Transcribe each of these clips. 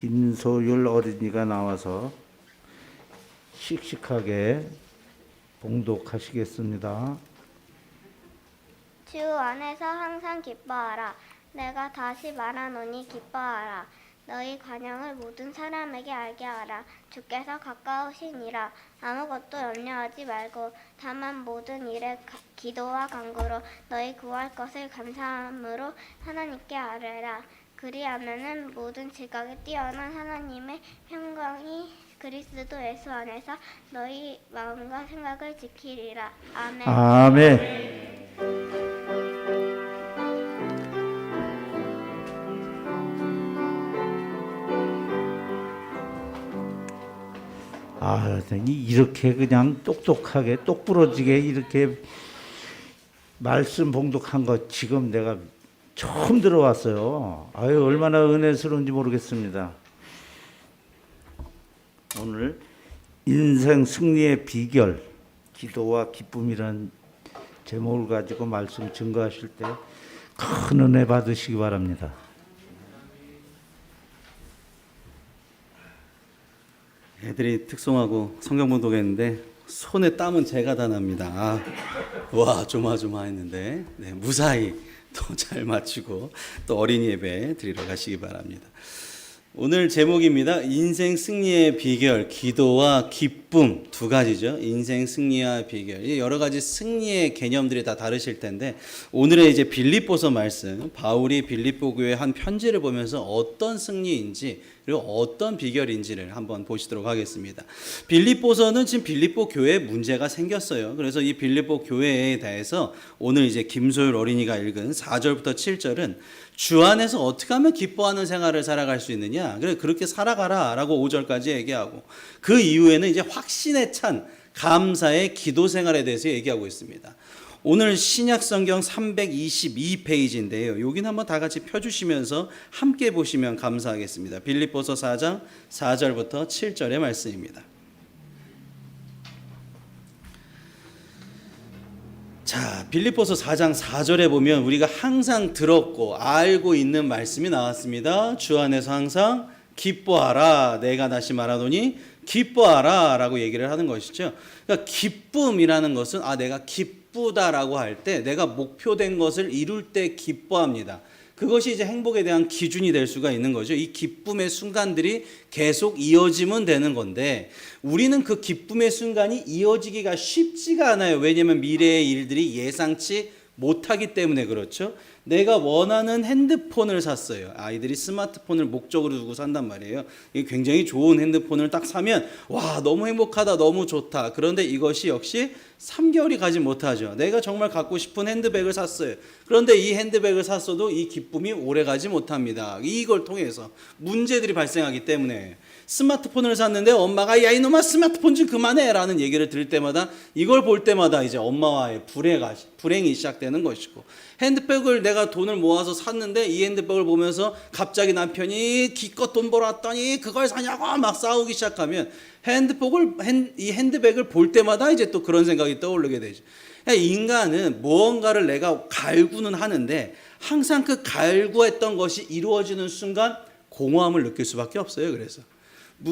김소율 어린이가 나와서 씩씩하게 봉독하시겠습니다. 주 안에서 항상 기뻐하라. 내가 다시 말하노니 기뻐하라. 너희 관영을 모든 사람에게 알게 하라. 주께서 가까우시니라. 아무것도 염려하지 말고 다만 모든 일에 가- 기도와 간구로 너희 구할 것을 감사함으로 하나님께 아뢰라. 그리하면은 모든 지각에 뛰어난 하나님의 평강이 그리스도 예수 안에서 너희 마음과 생각을 지키리라. 아멘. 아멘. 아, 이- 이렇게 그냥 똑똑하게 똑부러지게 이렇게 말씀 봉독한 거 지금 내가 처음 들어왔어요. 아유 얼마나 은혜스러운지 모르겠습니다. 오늘 인생 승리의 비결, 기도와 기쁨이라는 제목을 가지고 말씀 증거하실 때 큰 은혜 받으시기 바랍니다. 애들이 특송하고 성경 봉독했는데 손에 땀은 제가 다 납니다. 아, 와 조마조마했는데 네, 무사히 또 잘 마치고 또 어린이 예배 드리러 가시기 바랍니다. 오늘 제목입니다. 인생 승리의 비결, 기도와 기쁨 두 가지죠. 인생 승리와 비결. 이 여러 가지 승리의 개념들이 다 다르실 텐데 오늘의 이제 빌립보서 말씀, 바울이 빌립보 교회 한 편지를 보면서 어떤 승리인지 그리고 어떤 비결인지를 한번 보시도록 하겠습니다. 빌립보서는 지금 빌립보 교회에 문제가 생겼어요. 그래서 이 빌립보 교회에 대해서 오늘 이제 김소율 어린이가 읽은 4절부터 7절은 주 안에서 어떻게 하면 기뻐하는 생활을 살아갈 수 있느냐. 그래 그렇게 살아가라라고 5절까지 얘기하고 그 이후에는 이제 확신에 찬 감사의 기도 생활에 대해서 얘기하고 있습니다. 오늘 신약 성경 322페이지인데요. 여기는 한번 다 같이 펴 주시면서 함께 보시면 감사하겠습니다. 빌립보서 4장 4절부터 7절의 말씀입니다. 자, 빌립보서 4장 4절에 보면 우리가 항상 들었고 알고 있는 말씀이 나왔습니다. 주 안에서 항상 기뻐하라. 내가 다시 말하노니 기뻐하라 라고 얘기를 하는 것이죠. 그러니까 기쁨이라는 것은 아 내가 기쁘다라고 할 때 내가 목표된 것을 이룰 때 기뻐합니다. 그것이 이제 행복에 대한 기준이 될 수가 있는 거죠. 이 기쁨의 순간들이 계속 이어지면 되는 건데 우리는 그 기쁨의 순간이 이어지기가 쉽지가 않아요. 왜냐하면 미래의 일들이 예상치 못하기 때문에 그렇죠. 내가 원하는 핸드폰을 샀어요. 아이들이 스마트폰을 목적으로 두고 산단 말이에요. 이게 굉장히 좋은 핸드폰을 딱 사면 와 너무 행복하다, 너무 좋다. 그런데 이것이 역시 3개월이 가지 못하죠. 내가 정말 갖고 싶은 핸드백을 샀어요. 그런데 이 핸드백을 샀어도 이 기쁨이 오래 가지 못합니다. 이걸 통해서 문제들이 발생하기 때문에 스마트폰을 샀는데 엄마가 야 이놈아 스마트폰 좀 그만해라는 얘기를 들을 때마다 이걸 볼 때마다 이제 엄마와의 불행가 불행이 시작되는 것이고 핸드백을 내가 돈을 모아서 샀는데 이 핸드백을 보면서 갑자기 남편이 기껏 돈 벌었더니 그걸 사냐고 막 싸우기 시작하면 핸드백을 핸- 이 핸드백을 볼 때마다 이제 또 그런 생각이 떠오르게 되죠. 인간은 무언가를 내가 갈구는 하는데 항상 그 갈구했던 것이 이루어지는 순간 공허함을 느낄 수밖에 없어요. 그래서 뭐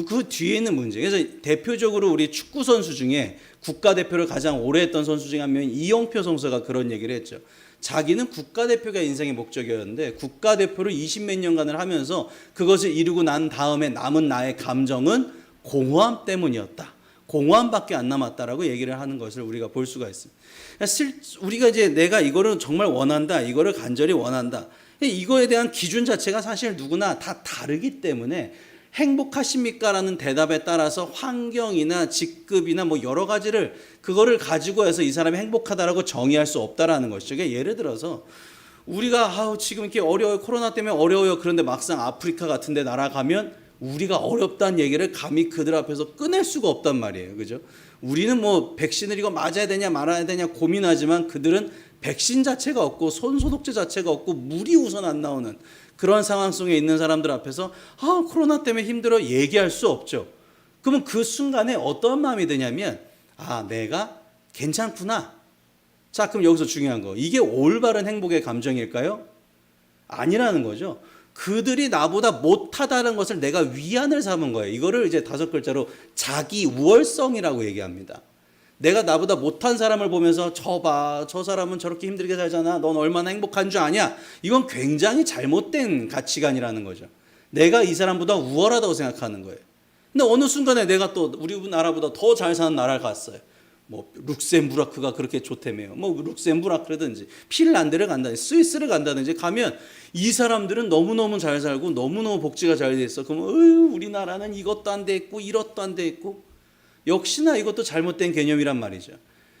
그 뒤에 있는 문제. 그래서 대표적으로 우리 축구 선수 중에 국가대표를 가장 오래 했던 선수 중에 한 명인 이영표 선수가 그런 얘기를 했죠. 자기는 국가대표가 인생의 목적이었는데 국가대표를 20몇 년간을 하면서 그것을 이루고 난 다음에 남은 나의 감정은 공허함 때문이었다. 공허함밖에 안 남았다라고 얘기를 하는 것을 우리가 볼 수가 있습니다. 그러니까 실- 우리가 이제 내가 이거를 정말 원한다, 이거를 간절히 원한다. 이거에 대한 기준 자체가 사실 누구나 다 다르기 때문에 행복하십니까라는 대답에 따라서 환경이나 직급이나 뭐 여러 가지를 그거를 가지고 해서 이 사람이 행복하다라고 정의할 수 없다라는 것이죠. 그러니까 예를 들어서 우리가 아우 지금 이렇게 어려워요. 코로나 때문에 어려워요. 그런데 막상 아프리카 같은 데 날아가면 우리가 어렵다는 얘기를 감히 그들 앞에서 꺼낼 수가 없단 말이에요. 그죠? 우리는 뭐 백신을 이거 맞아야 되냐 말아야 되냐 고민하지만 그들은 백신 자체가 없고 손 소독제 자체가 없고 물이 우선 안 나오는 그런 상황 속에 있는 사람들 앞에서 아 코로나 때문에 힘들어 얘기할 수 없죠 그러면 그 순간에 어떤 마음이 드냐면 아 내가 괜찮구나 자, 그럼 여기서 중요한 거. 이게 올바른 행복의 감정일까요? 아니라는 거죠. 그들이 나보다 못하다는 것을 내가 위안을 삼은 거예요. 이거를 이제 다섯 글자로 자기 우월성이라고 얘기합니다. 내가 나보다 못한 사람을 보면서 저 봐, 저 사람은 저렇게 힘들게 살잖아. 넌 얼마나 행복한 줄 아냐? 이건 굉장히 잘못된 가치관이라는 거죠. 내가 이 사람보다 우월하다고 생각하는 거예요. 근데 어느 순간에 내가 또 우리 나라보다 더 잘 사는 나라를 갔어요. 뭐 룩셈부르크가 그렇게 좋다며요. 뭐 룩셈부르크라든지 핀란드를 간다든지 스위스를 간다든지 가면 이 사람들은 너무너무 잘 살고 너무너무 복지가 잘 돼 있어. 그러면 어휴, 우리나라는 이것도 안 돼 있고 이것도 안 돼 있고 역시나 이것도 잘못된 개념이란 말이죠.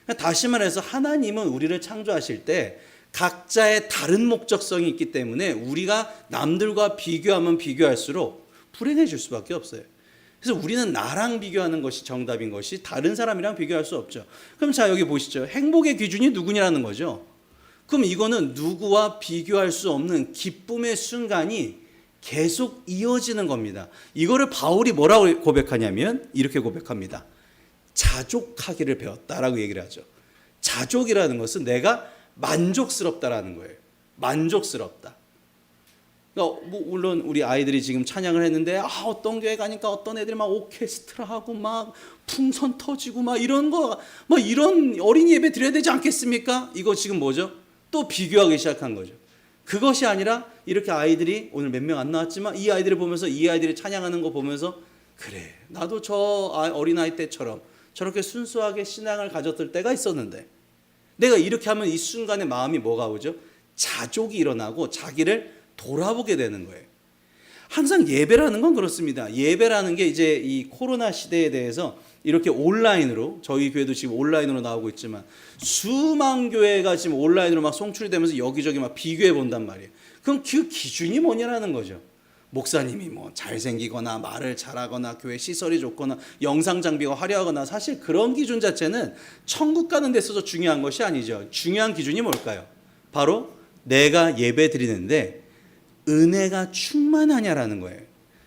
그러니까 다시 말해서 하나님은 우리를 창조하실 때 각자의 다른 목적성이 있기 때문에 우리가 남들과 비교하면 비교할수록 불행해질 수밖에 없어요. 그래서 우리는 나랑 비교하는 것이 정답인 것이 다른 사람이랑 비교할 수 없죠. 그럼 자 여기 보시죠. 행복의 기준이 누구냐라는 거죠. 그럼 이거는 누구와 비교할 수 없는 기쁨의 순간이 계속 이어지는 겁니다. 이거를 바울이 뭐라고 고백하냐면 이렇게 고백합니다. 자족하기를 배웠다라고 얘기를 하죠. 자족이라는 것은 내가 만족스럽다라는 거예요. 만족스럽다. 그러니까 뭐 물론 우리 아이들이 지금 찬양을 했는데 아 어떤 교회 가니까 어떤 애들이 막 오케스트라 하고 막 풍선 터지고 막 이런 거뭐 이런 어린이 예배 드려야 되지 않겠습니까? 이거 지금 뭐죠? 또 비교하기 시작한 거죠. 그것이 아니라 이렇게 아이들이 오늘 몇 명 안 나왔지만 이 아이들을 보면서 이 아이들이 찬양하는 거 보면서 그래 나도 저 어린 아이 때처럼 저렇게 순수하게 신앙을 가졌을 때가 있었는데 내가 이렇게 하면 이 순간에 마음이 뭐가 오죠? 자족이 일어나고 자기를 돌아보게 되는 거예요. 항상 예배라는 건 그렇습니다. 예배라는 게 이제 이 코로나 시대에 대해서 이렇게 온라인으로 저희 교회도 지금 온라인으로 나오고 있지만 수만 교회가 지금 온라인으로 막 송출이 되면서 여기저기 막 비교해 본단 말이에요. 그럼 그 기준이 뭐냐라는 거죠. 목사님이 뭐 잘생기거나 말을 잘하거나 교회 시설이 좋거나 영상 장비가 화려하거나 사실 그런 기준 자체는 천국 가는 데 있어서 중요한 것이 아니죠. 중요한 기준이 뭘까요? 바로 내가 예배 드리는데 은혜가 충만하냐라는 거예요.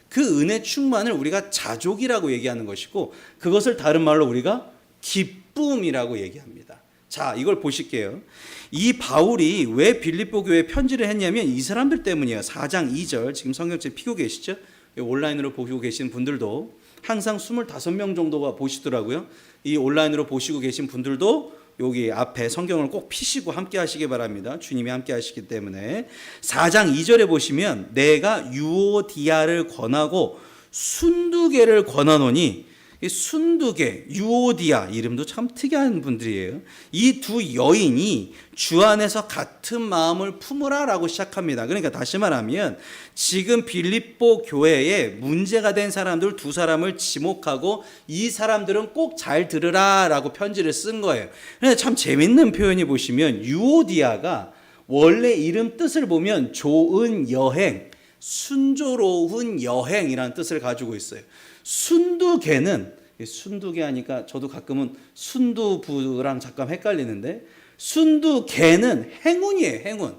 그 은혜 충만을 우리가 자족이라고 얘기하는 것이고 그것을 다른 말로 우리가 기쁨이라고 얘기합니다. 자, 이걸 보실게요. 이 바울이 왜 빌립보 교회에 편지를 했냐면 이 사람들 때문이에요. 4장 2절 지금 성경책 피고 계시죠? 온라인으로 보시고 계신 분들도 항상 25명 정도가 보시더라고요. 이 온라인으로 보시고 계신 분들도 여기 앞에 성경을 꼭 피시고 함께 하시기 바랍니다. 주님이 함께 하시기 때문에 4장 2절에 보시면 내가 유오디아를 권하고 순두개를 권하노니 이 순두개, 유오디아 이름도 참 특이한 분들이에요. 이 두 여인이 주 안에서 같은 마음을 품으라라고 시작합니다. 그러니까 다시 말하면 지금 빌립보 교회에 문제가 된 사람들 두 사람을 지목하고 이 사람들은 꼭 잘 들으라라고 편지를 쓴 거예요. 근데 참 재밌는 표현이 보시면 유오디아가 원래 이름 뜻을 보면 좋은 여행, 순조로운 여행이라는 뜻을 가지고 있어요. 순두개는 순두개 하니까 저도 가끔은 순두부랑 잠깐 헷갈리는데 순두개는 행운이에요. 행운.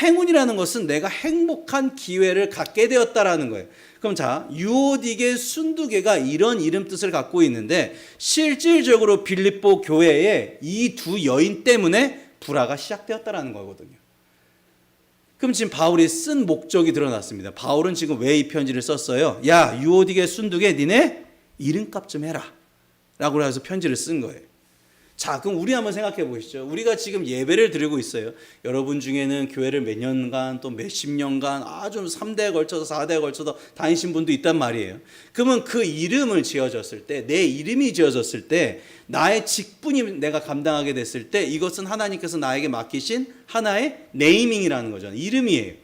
행운이라는 것은 내가 행복한 기회를 갖게 되었다라는 거예요. 그럼 자, 유오디게 순두개가 이런 이름 뜻을 갖고 있는데 실질적으로 빌립보 교회에 이 두 여인 때문에 불화가 시작되었다라는 거거든요. 그럼 지금 바울이 쓴 목적이 드러났습니다. 바울은 지금 왜 이 편지를 썼어요? 야, 유오디게 순두개 니네 이름값 좀 해라. 라고 해서 편지를 쓴 거예요. 자, 그럼 우리 한번 생각해 보시죠. 우리가 지금 예배를 드리고 있어요. 여러분 중에는 교회를 몇 년간 또 몇십 년간 아주 3대에 걸쳐서 4대에 걸쳐서 다니신 분도 있단 말이에요. 그러면 그 이름을 지어졌을 때, 내 이름이 지어졌을 때, 나의 직분이 내가 감당하게 됐을 때, 이것은 하나님께서 나에게 맡기신 하나의 네이밍이라는 거죠. 이름이에요.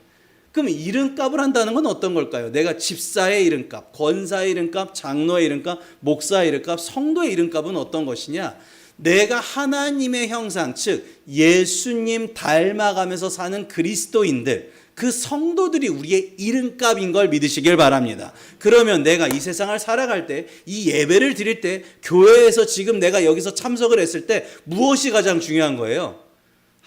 그럼 이름값을 한다는 건 어떤 걸까요? 내가 집사의 이름값, 권사의 이름값, 장로의 이름값, 목사의 이름값, 성도의 이름값은 어떤 것이냐? 내가 하나님의 형상, 즉 예수님 닮아가면서 사는 그리스도인들, 그 성도들이 우리의 이름값인 걸 믿으시길 바랍니다. 그러면 내가 이 세상을 살아갈 때, 이 예배를 드릴 때, 교회에서 지금 내가 여기서 참석을 했을 때 무엇이 가장 중요한 거예요?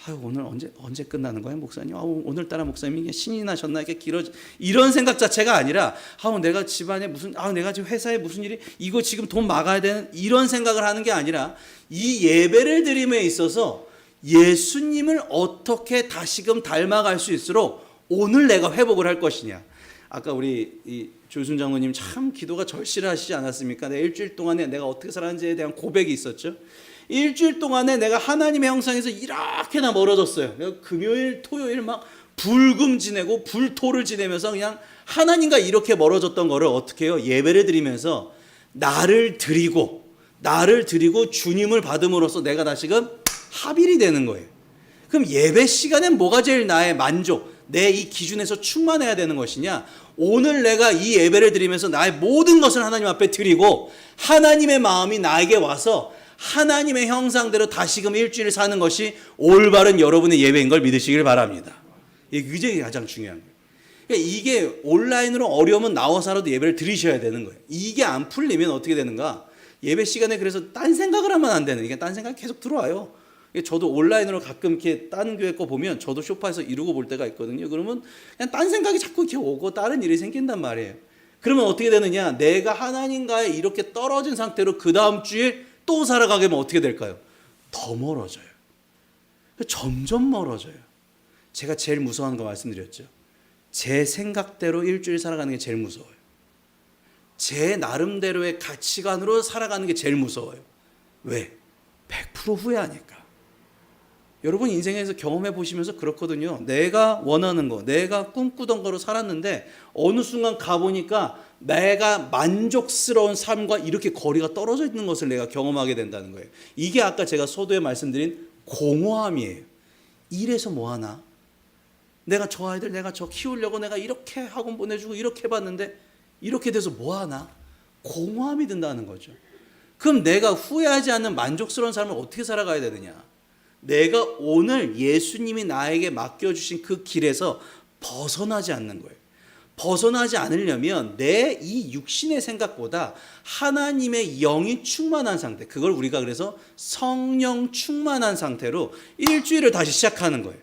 아유, 오늘 언제 언제 끝나는 거예요, 목사님? 아, 오늘따라 목사님이 신이 나셨나 이렇게 길어 이런 생각 자체가 아니라 아, 내가 집안에 무슨 아, 내가 지금 회사에 무슨 일이 이거 지금 돈 막아야 되는 이런 생각을 하는 게 아니라 이 예배를 드림에 있어서 예수님을 어떻게 다시금 닮아갈 수 있도록 오늘 내가 회복을 할 것이냐. 아까 우리 이 조순 장로님 참 기도가 절실하시지 않았습니까? 내 일주일 동안에 내가 어떻게 살았는지에 대한 고백이 있었죠. 일주일 동안에 내가 하나님의 형상에서 이렇게나 멀어졌어요. 금요일, 토요일 막 불금 지내고 불토를 지내면서 그냥 하나님과 이렇게 멀어졌던 거를 어떻게 해요? 예배를 드리면서 나를 드리고 나를 드리고 주님을 받음으로써 내가 다시금 합일이 되는 거예요. 그럼 예배 시간엔 뭐가 제일 나의 만족, 내 이 기준에서 충만해야 되는 것이냐? 오늘 내가 이 예배를 드리면서 나의 모든 것을 하나님 앞에 드리고 하나님의 마음이 나에게 와서 하나님의 형상대로 다시금 일주일을 사는 것이 올바른 여러분의 예배인 걸 믿으시길 바랍니다. 이게 가장 중요한 거예요. 그러니까 이게 온라인으로 어려우면 나와서라도 예배를 드리셔야 되는 거예요. 이게 안 풀리면 어떻게 되는가? 예배 시간에 그래서 딴 생각을 하면 안 되는. 이게 딴 생각 이 계속 들어와요. 저도 온라인으로 가끔 이렇게 다른 교회 거 보면 저도 쇼파에서 이루고 볼 때가 있거든요. 그러면 그냥 딴 생각이 자꾸 이렇게 오고 다른 일이 생긴단 말이에요. 그러면 어떻게 되느냐? 내가 하나님과의 이렇게 떨어진 상태로 그 다음 주에 또 살아가게 되면 어떻게 될까요? 더 멀어져요. 점점 멀어져요. 제가 제일 무서워하는 거 말씀드렸죠. 제 생각대로 일주일 살아가는 게 제일 무서워요. 제 나름대로의 가치관으로 살아가는 게 제일 무서워요. 왜? 100% 후회하니까. 여러분 인생에서 경험해 보시면서 그렇거든요. 내가 원하는 거, 내가 꿈꾸던 거로 살았는데 어느 순간 가보니까 내가 만족스러운 삶과 이렇게 거리가 떨어져 있는 것을 내가 경험하게 된다는 거예요. 이게 아까 제가 소도에 말씀드린 공허함이에요. 이래서 뭐 하나? 내가 저 아이들 내가 저 키우려고 내가 이렇게 학원 보내주고 이렇게 해봤는데 이렇게 돼서 뭐 하나? 공허함이 든다는 거죠. 그럼 내가 후회하지 않는 만족스러운 삶을 어떻게 살아가야 되느냐? 내가 오늘 예수님이 나에게 맡겨주신 그 길에서 벗어나지 않는 거예요. 벗어나지 않으려면 내 이 육신의 생각보다 하나님의 영이 충만한 상태, 그걸 우리가 그래서 성령 충만한 상태로 일주일을 다시 시작하는 거예요.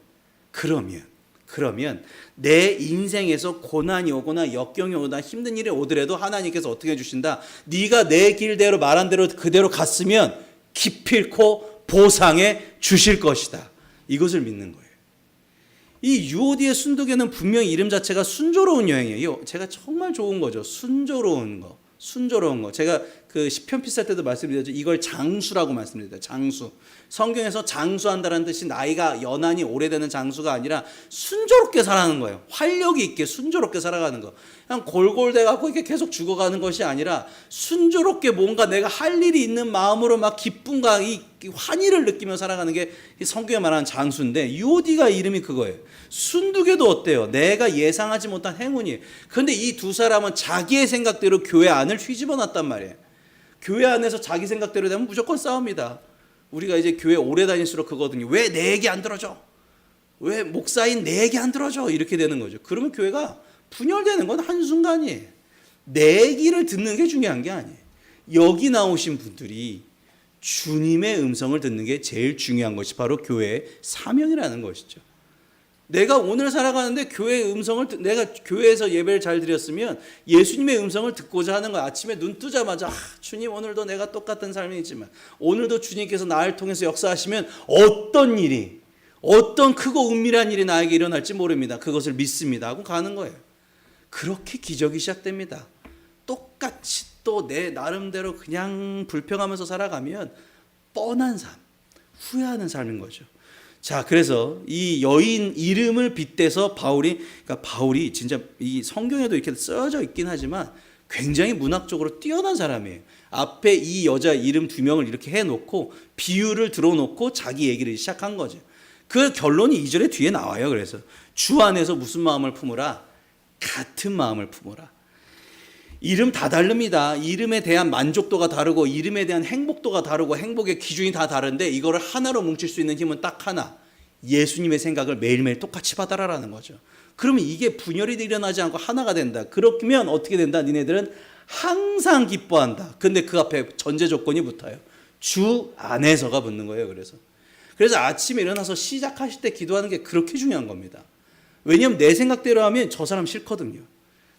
그러면, 그러면 내 인생에서 고난이 오거나 역경이 오거나 힘든 일이 오더라도 하나님께서 어떻게 해주신다? 네가 내 길대로 말한 대로 그대로 갔으면 기필코 보상해 주실 것이다. 이것을 믿는 거예요. 이 UOD의 순도교는 분명히 이름 자체가 순조로운 여행이에요. 제가 정말 좋은 거죠. 순조로운 거. 순조로운 거. 제가 그 시편 피살 때도 말씀드렸죠. 이걸 장수라고 말씀드렸다. 장수. 성경에서 장수한다는 뜻이 나이가 연한이 오래되는 장수가 아니라 순조롭게 살아가는 거예요. 활력이 있게 순조롭게 살아가는 거. 그냥 골골대 갖고 이렇게 계속 죽어가는 것이 아니라 순조롭게 뭔가 내가 할 일이 있는 마음으로 막 기쁨과 이 환희를 느끼며 살아가는 게 성경에 말하는 장수인데 유오디가 이름이 그거예요. 순두개도 어때요? 내가 예상하지 못한 행운이. 그런데 이 두 사람은 자기의 생각대로 교회 안을 휘집어 놨단 말이에요. 교회 안에서 자기 생각대로 되면 무조건 싸웁니다. 우리가 이제 교회 오래 다닐수록 그거거든요. 왜 내 얘기 안 들어줘? 왜 목사인 내 얘기 안 들어줘? 이렇게 되는 거죠. 그러면 교회가 분열되는 건 한순간이에요. 내 얘기를 듣는 게 중요한 게 아니에요. 여기 나오신 분들이 주님의 음성을 듣는 게 제일 중요한 것이 바로 교회의 사명이라는 것이죠. 내가 오늘 살아가는데 교회의 음성을 듣- 내가 교회에서 예배를 잘 드렸으면 예수님의 음성을 듣고자 하는 거야. 아침에 눈 뜨자마자 아, 주님 오늘도 내가 똑같은 삶이지만 오늘도 주님께서 나를 통해서 역사하시면 어떤 일이 어떤 크고 은밀한 일이 나에게 일어날지 모릅니다. 그것을 믿습니다 하고 가는 거예요. 그렇게 기적이 시작됩니다. 똑같이 또 내 나름대로 그냥 불평하면서 살아가면 뻔한 삶, 후회하는 삶인 거죠. 자, 그래서 이 여인 이름을 빗대서 바울이 그러니까 바울이 진짜 이 성경에도 이렇게 써져 있긴 하지만 굉장히 문학적으로 뛰어난 사람이에요. 앞에 이 여자 이름 두 명을 이렇게 해 놓고 비유를 들어 놓고 자기 얘기를 시작한 거죠. 그 결론이 2절에 뒤에 나와요. 그래서 주 안에서 무슨 마음을 품으라? 같은 마음을 품어라. 이름 다 다릅니다. 이름에 대한 만족도가 다르고 이름에 대한 행복도가 다르고 행복의 기준이 다 다른데 이거를 하나로 뭉칠 수 있는 힘은 딱 하나. 예수님의 생각을 매일매일 똑같이 받아라라는 거죠. 그러면 이게 분열이 일어나지 않고 하나가 된다. 그렇면 어떻게 된다? 니네들은 항상 기뻐한다. 근데 그 앞에 전제 조건이 붙어요. 주 안에서가 붙는 거예요. 그래서 그래서 아침에 일어나서 시작하실 때 기도하는 게 그렇게 중요한 겁니다. 왜냐하면 내 생각대로 하면 저 사람 싫거든요.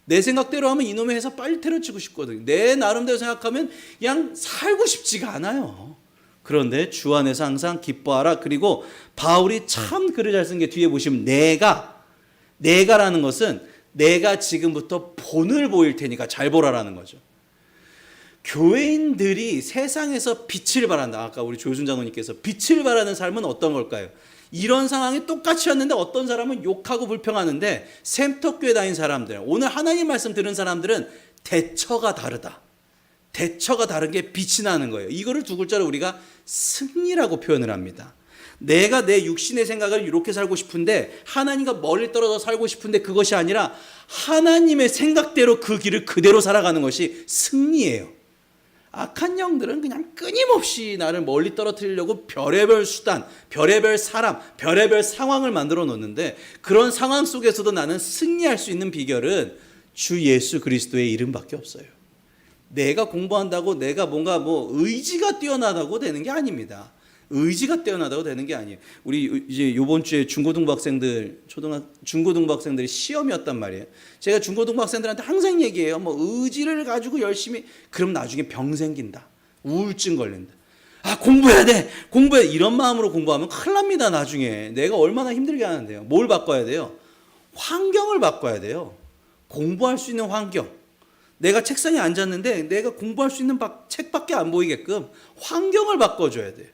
내 생각대로 하면 이놈의 회사 빨리 때려치고 싶거든요. 내 나름대로 생각하면 그냥 살고 싶지가 않아요. 그런데 주 안에서 항상 기뻐하라. 그리고 바울이 참 글을 잘 쓴 게 뒤에 보시면 내가 내가라는 것은 내가 지금부터 본을 보일 테니까 잘 보라라는 거죠. 교회인들이 세상에서 빛을 발한다. 아까 우리 조순 장로님께서 빛을 발하는 삶은 어떤 걸까요? 이런 상황이 똑같이였는데 어떤 사람은 욕하고 불평하는데 샘터교회 다닌 사람들, 오늘 하나님 말씀 들은 사람들은 대처가 다르다. 대처가 다른 게 빛이 나는 거예요. 이거를 두 글자로 우리가 승리라고 표현을 합니다. 내가 내 육신의 생각을 이렇게 살고 싶은데 하나님과 멀리 떨어져 살고 싶은데 그것이 아니라 하나님의 생각대로 그 길을 그대로 살아가는 것이 승리예요. 악한 영들은 그냥 끊임없이 나를 멀리 떨어뜨리려고 별의별 수단, 별의별 사람, 별의별 상황을 만들어 놓는데 그런 상황 속에서도 나는 승리할 수 있는 비결은 주 예수 그리스도의 이름밖에 없어요. 내가 공부한다고 내가 뭔가 뭐 의지가 뛰어나다고 되는 게 아닙니다. 의지가 뛰어나다고 되는 게 아니에요. 우리 이제 요번 주에 중고등부 학생들, 초등학 중고등부 학생들이 시험이었단 말이에요. 제가 중고등부 학생들한테 항상 얘기해요. 뭐 의지를 가지고 열심히 그럼 나중에 병 생긴다. 우울증 걸린다. 아, 공부해야 돼. 공부해. 이런 마음으로 공부하면 큰일 납니다, 나중에. 내가 얼마나 힘들게 하는데요. 뭘 바꿔야 돼요? 환경을 바꿔야 돼요. 공부할 수 있는 환경. 내가 책상에 앉았는데 내가 공부할 수 있는 바- 책밖에 안 보이게끔 환경을 바꿔줘야 돼요.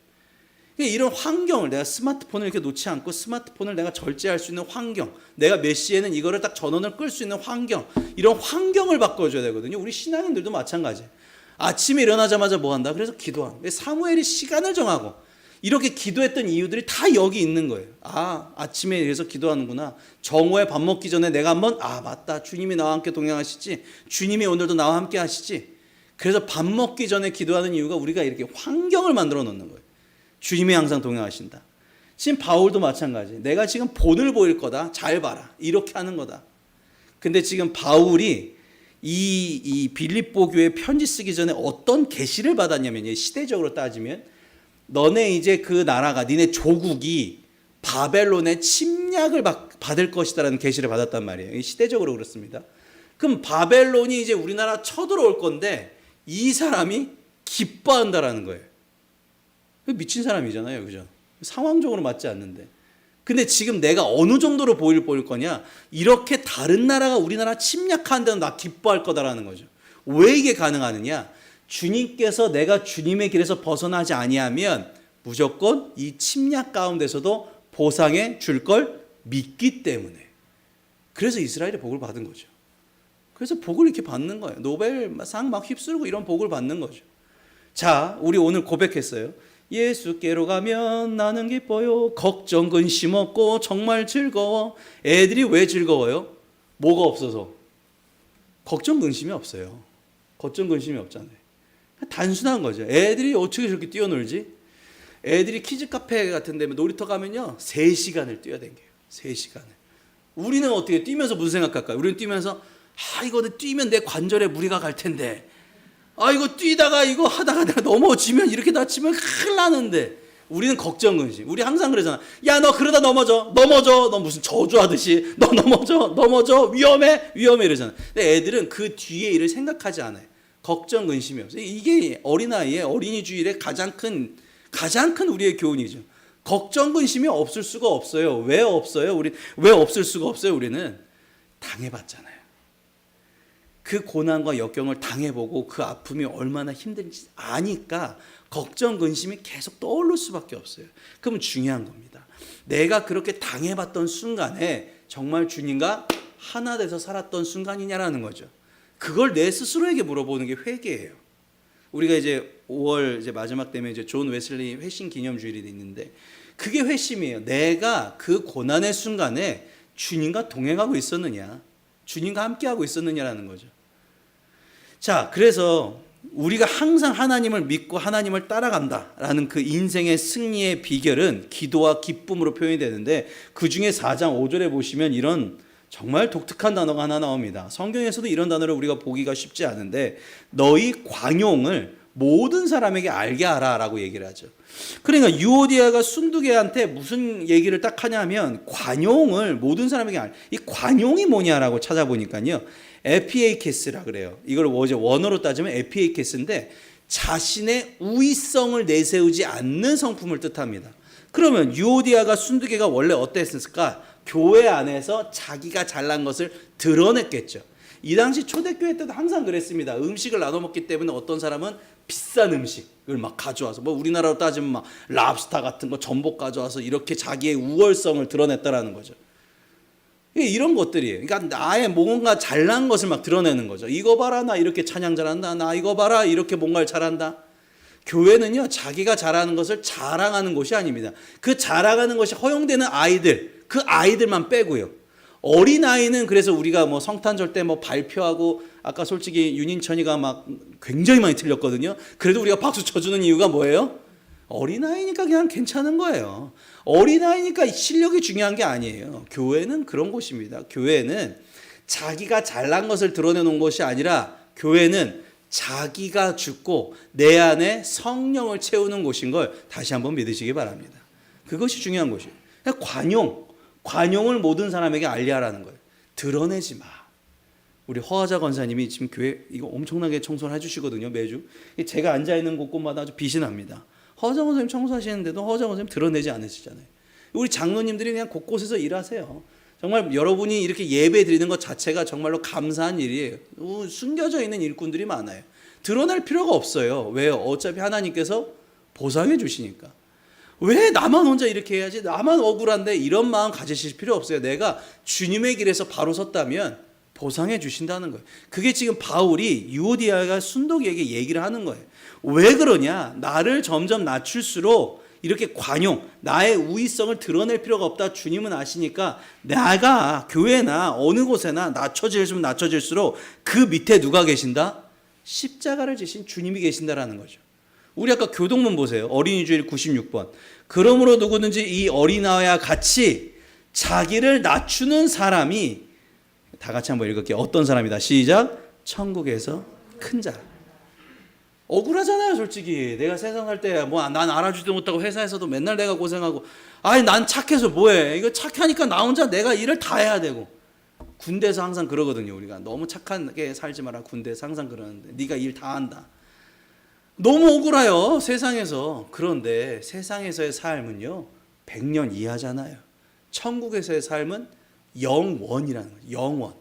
이런 환경을 내가 스마트폰을 이렇게 놓지 않고 스마트폰을 내가 절제할 수 있는 환경, 내가 몇 시에는 이거를 딱 전원을 끌 수 있는 환경, 이런 환경을 바꿔줘야 되거든요. 우리 신앙인들도 마찬가지. 아침에 일어나자마자 뭐 한다? 그래서 기도한다. 사무엘이 시간을 정하고 이렇게 기도했던 이유들이 다 여기 있는 거예요. 아, 아침에 이래서 기도하는구나. 정오에 밥 먹기 전에 내가 한번 아, 맞다. 주님이 나와 함께 동행하시지. 주님이 오늘도 나와 함께 하시지. 그래서 밥 먹기 전에 기도하는 이유가 우리가 이렇게 환경을 만들어 놓는 거예요. 주님이 항상 동행하신다. 지금 바울도 마찬가지. 내가 지금 본을 보일 거다. 잘 봐라. 이렇게 하는 거다. 근데 지금 바울이 이, 이 빌립보 교회 편지 쓰기 전에 어떤 계시를 받았냐면 시대적으로 따지면 너네 이제 그 나라가 니네 조국이 바벨론의 침략을 받, 받을 것이다라는 계시를 받았단 말이에요. 이 시대적으로 그렇습니다. 그럼 바벨론이 이제 우리나라 쳐들어올 건데 이 사람이 기뻐한다라는 거예요. 미친 사람이잖아요. 그죠? 상황적으로 맞지 않는데. 근데 지금 내가 어느 정도로 보일 보일 거냐? 이렇게 다른 나라가 우리나라 침략하는데도 나 기뻐할 거다라는 거죠. 왜 이게 가능하느냐? 주님께서 내가 주님의 길에서 벗어나지 아니하면 무조건 이 침략 가운데서도 보상해 줄 걸 믿기 때문에. 그래서 이스라엘이 복을 받은 거죠. 그래서 복을 이렇게 받는 거예요. 노벨상 막 휩쓸고 이런 복을 받는 거죠. 자, 우리 오늘 고백했어요. 예수께로 가면 나는 기뻐요. 걱정 근심 없고 정말 즐거워. 애들이 왜 즐거워요? 뭐가 없어서? 걱정 근심이 없어요. 걱정 근심이 없잖아요. 단순한 거죠. 애들이 어떻게 저렇게 뛰어놀지? 애들이 키즈 카페 같은 데 놀이터 가면요. 3시간을 뛰어댕겨요. 3시간을. 우리는 어떻게 뛰면서 무슨 생각할까요? 우리는 뛰면서 아 이거는 뛰면 내 관절에 무리가 갈 텐데 아 이거 뛰다가 이거 하다가 내가 넘어지면 이렇게 다치면 큰일 나는데. 우리는 걱정 근심 우리 항상 그러잖아. 야 너 그러다 넘어져. 넘어져. 너 무슨 저주하듯이. 너 넘어져. 넘어져. 위험해. 위험해 이러잖아. 근데 애들은 그 뒤에 일을 생각하지 않아요. 걱정 근심이 없어요 이게 어린아이의 어린이 주일의 가장 큰 가장 큰 우리의 교훈이죠. 걱정 근심이 없을 수가 없어요. 왜 없어요? 우리 왜 없을 수가 없어요? 우리는 당해봤잖아요 그 고난과 역경을 당해보고 그 아픔이 얼마나 힘든지 아니까 걱정, 근심이 계속 떠오를 수밖에 없어요. 그러면 중요한 겁니다. 내가 그렇게 당해봤던 순간에 정말 주님과 하나 돼서 살았던 순간이냐라는 거죠. 그걸 내 스스로에게 물어보는 게 회개예요. 우리가 이제 5월 이제 마지막 되면 이제 존 웨슬리 회심 기념 주일이 있는데 그게 회심이에요. 내가 그 고난의 순간에 주님과 동행하고 있었느냐, 주님과 함께하고 있었느냐라는 거죠. 자, 그래서 우리가 항상 하나님을 믿고 하나님을 따라간다라는 그 인생의 승리의 비결은 기도와 기쁨으로 표현이 되는데 그 중에 4장 5절에 보시면 이런 정말 독특한 단어가 하나 나옵니다. 성경에서도 이런 단어를 우리가 보기가 쉽지 않은데 너희 광용을 모든 사람에게 알게 하라라고 얘기를 하죠. 그러니까 유오디아가 순두개한테 무슨 얘기를 딱 하냐면 관용을 모든 사람에게 알. 이 관용이 뭐냐라고 찾아보니까요. 에피에이케스라 그래요. 이걸 어제 원어로 따지면 에피에이케스인데 자신의 우위성을 내세우지 않는 성품을 뜻합니다. 그러면 유오디아가 순두개가 원래 어땠을까? 교회 안에서 자기가 잘난 것을 드러냈겠죠. 이 당시 초대교회 때도 항상 그랬습니다. 음식을 나눠 먹기 때문에 어떤 사람은 비싼 음식을 막 가져와서 뭐 우리나라로 따지면 막 랍스타 같은 거 전복 가져와서 이렇게 자기의 우월성을 드러냈다라는 거죠. 이런 것들이에요. 그러니까 나의 뭔가 잘난 것을 막 드러내는 거죠. 이거 봐라 나 이렇게 찬양 잘한다. 나 이거 봐라 이렇게 뭔가를 잘한다. 교회는요 자기가 잘하는 것을 자랑하는 곳이 아닙니다. 그 자랑하는 것이 허용되는 아이들 그 아이들만 빼고요. 어린 아이는 그래서 우리가 뭐 성탄절 때 뭐 발표하고 아까 솔직히 윤인천이가 막 굉장히 많이 틀렸거든요. 그래도 우리가 박수 쳐주는 이유가 뭐예요? 어린 아이니까 그냥 괜찮은 거예요. 어린 아이니까 실력이 중요한 게 아니에요. 교회는 그런 곳입니다. 교회는 자기가 잘난 것을 드러내놓은 것이 아니라 교회는 자기가 죽고 내 안에 성령을 채우는 곳인 걸 다시 한번 믿으시기 바랍니다. 그것이 중요한 것이에요. 관용, 관용을 모든 사람에게 알리하라는 거예요. 드러내지 마. 우리 허하자 권사님이 지금 교회 이거 엄청나게 청소를 해주시거든요 매주. 제가 앉아 있는 곳곳마다 아주 빛이 납니다. 허하자 권사님 청소하시는데도 허하자 권사님 드러내지 않으시잖아요. 우리 장로님들이 그냥 곳곳에서 일하세요. 정말 여러분이 이렇게 예배 드리는 것 자체가 정말로 감사한 일이에요. 우, 숨겨져 있는 일꾼들이 많아요. 드러낼 필요가 없어요. 왜요? 어차피 하나님께서 보상해 주시니까. 왜 나만 혼자 이렇게 해야지? 나만 억울한데 이런 마음 가지실 필요 없어요. 내가 주님의 길에서 바로 섰다면 보상해 주신다는 거예요. 그게 지금 바울이 유오디아가 순독에게 얘기를 하는 거예요. 왜 그러냐? 나를 점점 낮출수록 이렇게 관용, 나의 우위성을 드러낼 필요가 없다. 주님은 아시니까 내가 교회나 어느 곳에나 낮춰질수록 낮춰질수록 그 밑에 누가 계신다? 십자가를 지신 주님이 계신다라는 거죠. 우리 아까 교동문 보세요. 어린이 주일 96번. 그러므로 누구든지 이 어린아이와 같이 자기를 낮추는 사람이 다 같이 한번 읽을게요. 어떤 사람이다. 시작. 천국에서 큰 자. 억울하잖아요, 솔직히. 내가 세상 살 때 뭐 난 알아주지도 못하고 회사에서도 맨날 내가 고생하고 아니 난 착해서 뭐해? 이거 착하니까 나 혼자 내가 일을 다 해야 되고. 군대에서 항상 그러거든요, 우리가. 너무 착하게 살지 마라. 군대에서 항상 그러는데 네가 일 다 한다. 너무 억울해요, 세상에서. 그런데 세상에서의 삶은요. 100년 이하잖아요. 천국에서의 삶은 영원이라는 거예요. 영원.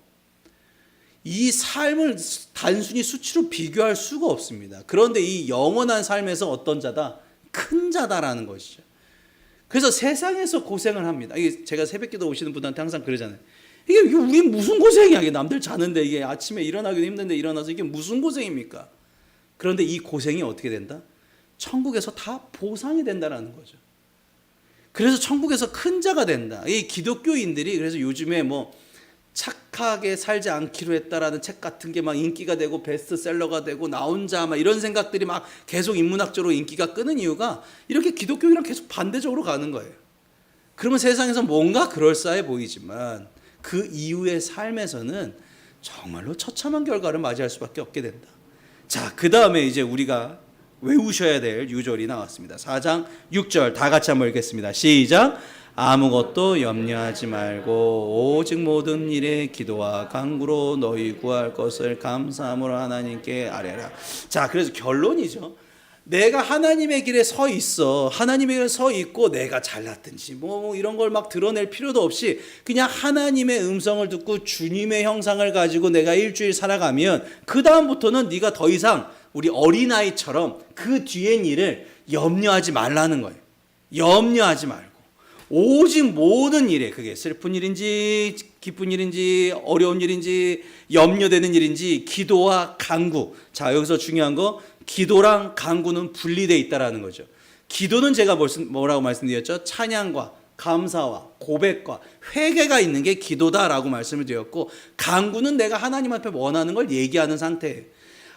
이 삶을 단순히 수치로 비교할 수가 없습니다. 그런데 이 영원한 삶에서 어떤 자다? 큰 자다라는 것이죠. 그래서 세상에서 고생을 합니다. 이게 제가 새벽기도 오시는 분한테 항상 그러잖아요. 이게, 이게 우리 무슨 고생이야? 이게 남들 자는데 이게 아침에 일어나기도 힘든데 일어나서 이게 무슨 고생입니까? 그런데 이 고생이 어떻게 된다? 천국에서 다 보상이 된다라는 거죠. 그래서 천국에서 큰 자가 된다. 이 기독교인들이 그래서 요즘에 뭐 착하게 살지 않기로 했다라는 책 같은 게 막 인기가 되고 베스트셀러가 되고 나 혼자 막 이런 생각들이 막 계속 인문학적으로 인기가 끄는 이유가 이렇게 기독교인이랑 계속 반대적으로 가는 거예요. 그러면 세상에서 뭔가 그럴싸해 보이지만 그 이후의 삶에서는 정말로 처참한 결과를 맞이할 수밖에 없게 된다. 자, 그 다음에 이제 우리가 외우셔야 될 유절이 나왔습니다. 4장 6절 다 같이 한번 읽겠습니다. 시작. 아무것도 염려하지 말고 오직 모든 일에 기도와 간구로 너희 구할 것을 감사함으로 하나님께 아뢰라. 자, 그래서 결론이죠. 내가 하나님의 길에 서 있어. 하나님의 길에 서 있고 내가 잘났든지 뭐 이런 걸 막 드러낼 필요도 없이 그냥 하나님의 음성을 듣고 주님의 형상을 가지고 내가 일주일 살아가면 그 다음부터는 네가 더 이상 우리 어린아이처럼 그 뒤엔 일을 염려하지 말라는 거예요. 염려하지 말고 오직 모든 일에 그게 슬픈 일인지 기쁜 일인지 어려운 일인지 염려되는 일인지 기도와 간구. 자, 여기서 중요한 거 기도랑 간구는 분리돼 있다라는 거죠. 기도는 제가 뭐라고 말씀드렸죠? 찬양과 감사와 고백과 회개가 있는 게 기도다라고 말씀을 드렸고 간구는 내가 하나님 앞에 원하는 걸 얘기하는 상태예요.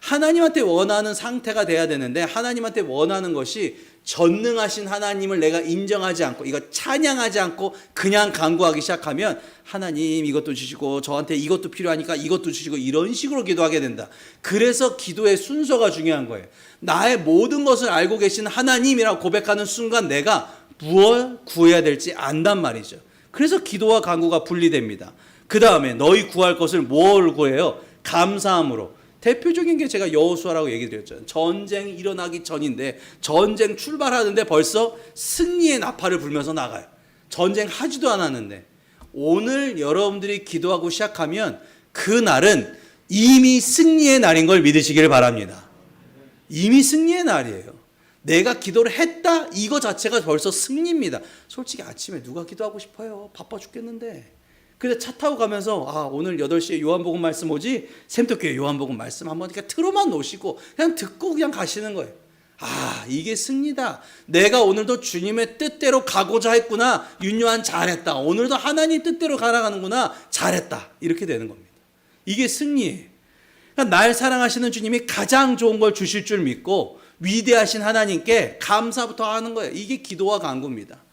하나님한테 원하는 상태가 돼야 되는데 하나님한테 원하는 것이 전능하신 하나님을 내가 인정하지 않고 이거 찬양하지 않고 그냥 간구하기 시작하면 하나님 이것도 주시고 저한테 이것도 필요하니까 이것도 주시고 이런 식으로 기도하게 된다. 그래서 기도의 순서가 중요한 거예요. 나의 모든 것을 알고 계신 하나님이라고 고백하는 순간 내가 무엇 구해야 될지 안단 말이죠. 그래서 기도와 간구가 분리됩니다. 그 다음에 너희 구할 것을 뭘 구해요? 감사함으로. 대표적인 게 제가 여호수아라고 얘기 드렸죠. 전쟁 일어나기 전인데 전쟁 출발하는데 벌써 승리의 나팔을 불면서 나가요. 전쟁 하지도 않았는데 오늘 여러분들이 기도하고 시작하면 그 날은 이미 승리의 날인 걸 믿으시길 바랍니다. 이미 승리의 날이에요. 내가 기도를 했다 이거 자체가 벌써 승리입니다. 솔직히 아침에 누가 기도하고 싶어요? 바빠 죽겠는데. 근데 차 타고 가면서 아 오늘 8시에 요한복음 말씀 오지? 샘터교회 요한복음 말씀 한번 그냥 틀어만 놓으시고 그냥 듣고 그냥 가시는 거예요. 아 이게 승리다. 내가 오늘도 주님의 뜻대로 가고자 했구나. 윤요한 잘했다. 오늘도 하나님 뜻대로 가나가는구나. 잘했다. 이렇게 되는 겁니다. 이게 승리예요. 그러니까 날 사랑하시는 주님이 가장 좋은 걸 주실 줄 믿고 위대하신 하나님께 감사부터 하는 거예요. 이게 기도와 간구입니다.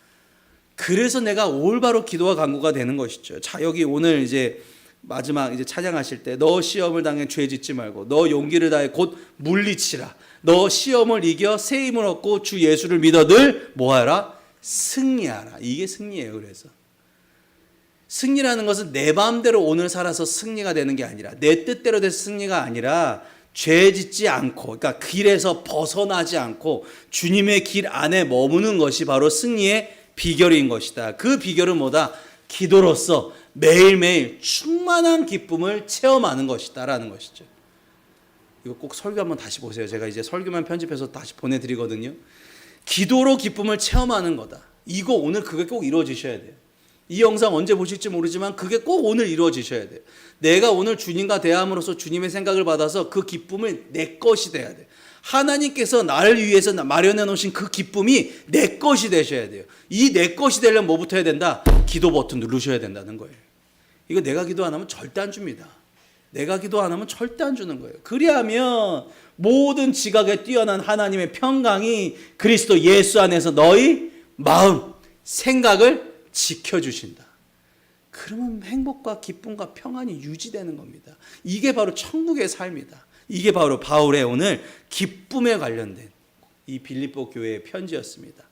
그래서 내가 올바로 기도와 간구가 되는 것이죠. 자, 여기 오늘 이제 마지막 이제 찬양하실 때 너 시험을 당해 죄 짓지 말고 너 용기를 다해 곧 물리치라. 너 시험을 이겨 새 힘을 얻고 주 예수를 믿어 늘 뭐하라? 승리하라. 이게 승리예요. 그래서 승리라는 것은 내 마음대로 오늘 살아서 승리가 되는 게 아니라 내 뜻대로 돼서 승리가 아니라 죄 짓지 않고 그러니까 길에서 벗어나지 않고 주님의 길 안에 머무는 것이 바로 승리의 비결인 것이다. 그 비결은 뭐다? 기도로서 매일매일 충만한 기쁨을 체험하는 것이다라는 것이죠. 이거 꼭 설교 한번 다시 보세요. 제가 이제 설교만 편집해서 다시 보내드리거든요. 기도로 기쁨을 체험하는 거다. 이거 오늘 그게 꼭 이루어지셔야 돼요. 이 영상 언제 보실지 모르지만 그게 꼭 오늘 이루어지셔야 돼요. 내가 오늘 주님과 대함으로써 주님의 생각을 받아서 그 기쁨을 내 것이 돼야 돼요. 하나님께서 나를 위해서 마련해 놓으신 그 기쁨이 내 것이 되셔야 돼요. 이 내 것이 되려면 뭐부터 해야 된다? 기도 버튼 누르셔야 된다는 거예요. 이거 내가 기도 안 하면 절대 안 줍니다. 내가 기도 안 하면 절대 안 주는 거예요. 그리하면 모든 지각에 뛰어난 하나님의 평강이 그리스도 예수 안에서 너희 마음, 생각을 지켜주신다. 그러면 행복과 기쁨과 평안이 유지되는 겁니다. 이게 바로 천국의 삶이다. 이게 바로 바울의 오늘 기쁨에 관련된 이 빌립보 교회의 편지였습니다.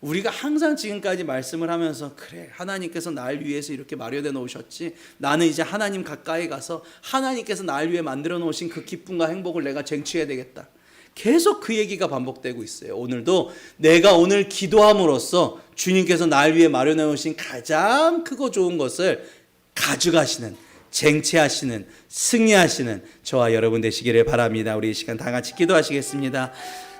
우리가 항상 지금까지 말씀을 하면서 그래 하나님께서 날 위해서 이렇게 마련해 놓으셨지 나는 이제 하나님 가까이 가서 하나님께서 날 위해 만들어 놓으신 그 기쁨과 행복을 내가 쟁취해야 되겠다. 계속 그 얘기가 반복되고 있어요. 오늘도 내가 오늘 기도함으로써 주님께서 날 위해 마련해 놓으신 가장 크고 좋은 것을 가져가시는 쟁취하시는 승리하시는 저와 여러분 되시기를 바랍니다. 우리 이 시간 다 같이 기도하시겠습니다.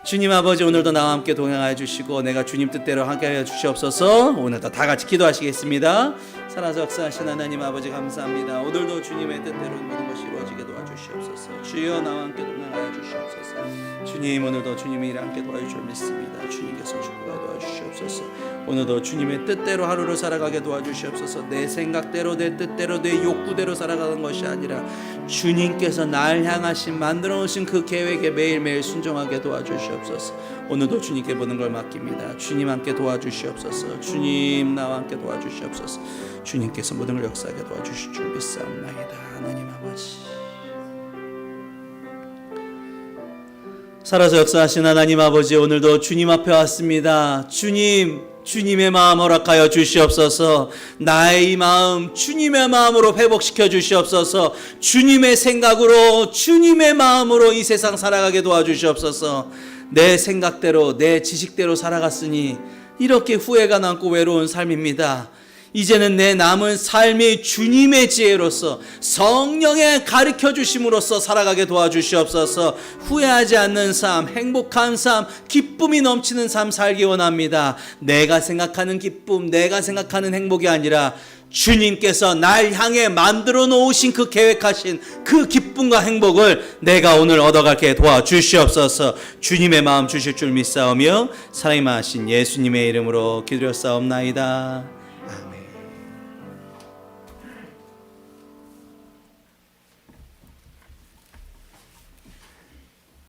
주님 아버지 오늘도 나와 함께 동행하여 주시고 내가 주님 뜻대로 함께하여 주시옵소서. 오늘도 다 같이 기도하시겠습니다. 살아서 역사하신 하나님 아버지 감사합니다. 오늘도 주님의 뜻대로 모든 것이 이루어지게 도와주시옵소서. 주여 나와 함께 동행하여 주시옵소서. 주님 오늘도 주님이 일 함께 도와주실 믿습니다. 주님께서 축복하여 도와주시옵소서. 오늘도 주님의 뜻대로 하루를 살아가게 도와주시옵소서. 내 생각대로 내 뜻대로 내 욕구대로 살아가는 것이 아니라 주님께서 날 향하신 만들어 놓으신 그 계획에 매일매일 순종하게 도와주시옵소서. 오늘도 주님께 보는 걸 맡깁니다. 주님 함께 도와주시옵소서. 주님 나와 함께 도와주시옵소서. 주님께서 모든 걸 역사하게 도와주실 줄 믿사옵나이다. 하나님 아버지. 살아서 역사하신 하나님 아버지 오늘도 주님 앞에 왔습니다. 주님 주님의 마음 허락하여 주시옵소서. 나의 이 마음 주님의 마음으로 회복시켜 주시옵소서. 주님의 생각으로 주님의 마음으로 이 세상 살아가게 도와주시옵소서. 내 생각대로 내 지식대로 살아갔으니 이렇게 후회가 남고 외로운 삶입니다. 이제는 내 남은 삶이 주님의 지혜로서 성령의 가르쳐 주심으로써 살아가게 도와주시옵소서. 후회하지 않는 삶, 행복한 삶, 기쁨이 넘치는 삶 살기 원합니다. 내가 생각하는 기쁨, 내가 생각하는 행복이 아니라 주님께서 날 향해 만들어 놓으신 그 계획하신 그 기쁨과 행복을 내가 오늘 얻어가게 도와주시옵소서 주님의 마음 주실 줄 믿사오며 사랑이 많으신 예수님의 이름으로 기도렸사옵나이다.